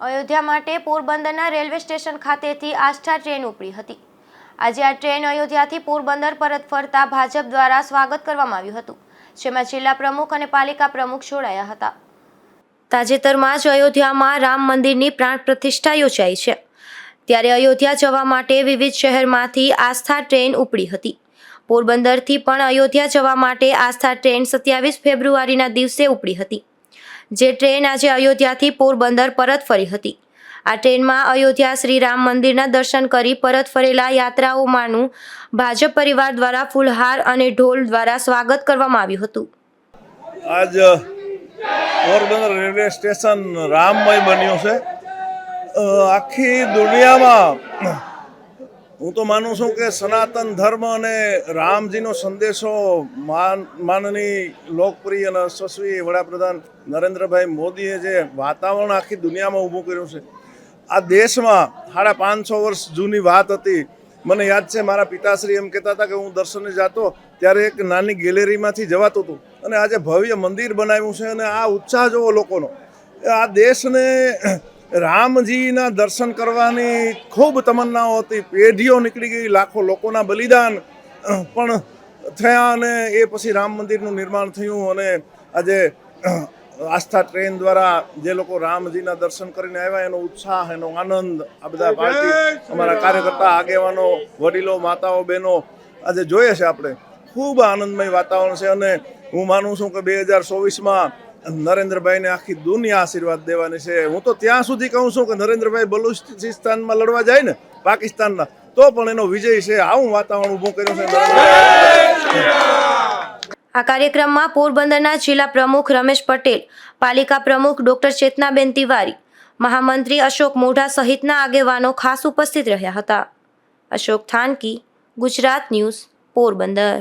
અયોધ્યા માટે પોરબંદરના railway station ખાતેથી આસ્થા ટ્રેન ઉપડી હતી. આજે આ ટ્રેન અયોધ્યાથી પોરબંદર પરત ફરતા ભાજપ દ્વારા સ્વાગત કરવામાં આવ્યું હતું, જેમાં જિલ્લા પ્રમુખ અને પાલિકા પ્રમુખ જોડાયા હતા. તાજેતરમાં જ અયોધ્યામાં રામ મંદિરની પ્રાણ પ્રતિષ્ઠા યોજાઈ છે. ત્યારે અયોધ્યા જવા માટે વિવિધ શહેરમાંથી આસ્થા ટ્રેન ઉપડી હતી. પોરબંદરથી પણ અયોધ્યા જવા માટે આસ્થા ટ્રેન સત્યાવીસ ફેબ્રુઆરીના દિવસે ઉપડી હતી. જે ટ્રેન આજે અયોધ્યાથી પોરબંદર પરત ફરી હતી. આ ટ્રેનમાં અયોધ્યા શ્રી રામ મંદિરના દર્શન કરી પરત ફરેલા યાત્રાઓમાંનું ભાજપ પરિવાર દ્વારા ફૂલહાર અને ઢોલ દ્વારા સ્વાગત કરવામાં આવ્યું હતું. આજ પોરબંદર રેલવે સ્ટેશન રામમય બન્યું છે. આખી દુનિયામાં હું તો માનું છું કે સનાતન ધર્મ અને રામજીનો સંદેશો માન માનની લોકપ્રિય અને યશસ્વી વડાપ્રધાન નરેન્દ્રભાઈ મોદીએ જે વાતાવરણ આખી દુનિયામાં ઊભું કર્યું છે. આ દેશમાં સાડા પાંચસો વર્ષ જૂની વાત હતી. મને યાદ છે, મારા પિતાશ્રી એમ કહેતા હતા કે હું દર્શને જતો ત્યારે એક નાની ગેલેરીમાંથી જવાતું હતું અને આજે ભવ્ય મંદિર બનાવ્યું છે અને આ ઉત્સાહ જોવો લોકોનો. આ દેશને રામજીના દર્શન કરવાની ખૂબ તમન્નાઓ હતી. પેઢીઓ નીકળી ગઈ લાખો લોકોના બલિદાન પણ થયા અને એ પછી રામ મંદિરનું નિર્માણ થયું અને આજે આસ્થા ટ્રેન દ્વારા જે લોકો રામજીના દર્શન કરીને આવ્યા એનો ઉત્સાહ એનો આનંદ આ બધા પાર્ટી અમારા કાર્યકર્તા આગેવાનો વડીલો માતાઓ બહેનો આજે જોઈએ છે આપણે. ખૂબ આનંદમય વાતાવરણ છે અને હું માનું છું કે બે હજાર ચોવીસમાં નરેન્દ્રભાઈને આખી દુનિયા આશીર્વાદ દેવાની છે. હું તો ત્યાં સુધી કહું છું કે નરેન્દ્રભાઈ બલુચિસ્તાનમાં લડવા જાય ને પાકિસ્તાનના તો પણ એનો વિજય છે. આવું વાતાવરણ ઊભું કર્યું છે આ કાર્યક્રમમાં પોરબંદરના જિલ્લા પ્રમુખ રમેશ પટેલ, પાલિકા પ્રમુખ ડોક્ટર ચેતનાબેન તિવારી, મહામંત્રી અશોક મોઢા સહિતના આગેવાનો ખાસ ઉપસ્થિત રહ્યા હતા. અશોક થાનકી, ગુજરાત ન્યૂઝ, પોરબંદર.